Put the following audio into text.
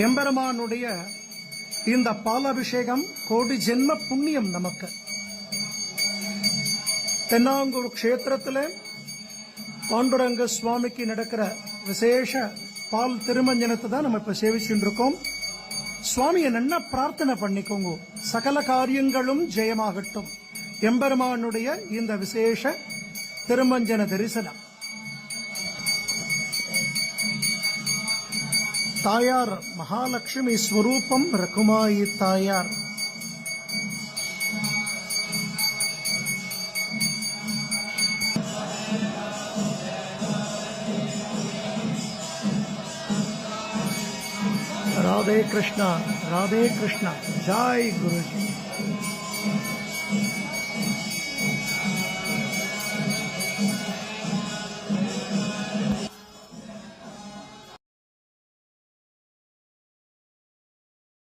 எம்பெருமானுடைய இந்த பாலாபிஷேகம் கோடி ஜென்ம புண்ணியம் நமக்கு. தென்னாங்கூர் க்ஷேத்திரத்தில் பாண்டுரங்க சுவாமிக்கு நடக்கிற விசேஷ பால் திருமஞ்சனத்தை தான் நம்ம இப்ப சேவிச்சுட்டு இருக்கோம் சுவாமியை நன்னா பிரார்த்தனை பண்ணிக்கோங்க. சகல காரியங்களும் ஜெயமாகட்டும். எம்பெருமானுடைய இந்த விசேஷ திருமஞ்சன தரிசனம். தாயார் மகாலட்சுமி ஸ்வரூபம் ரகுமாயி தாயார் ராதே கிருஷ்ணா ராதே கிருஷ்ணா ஜாய் குருஜி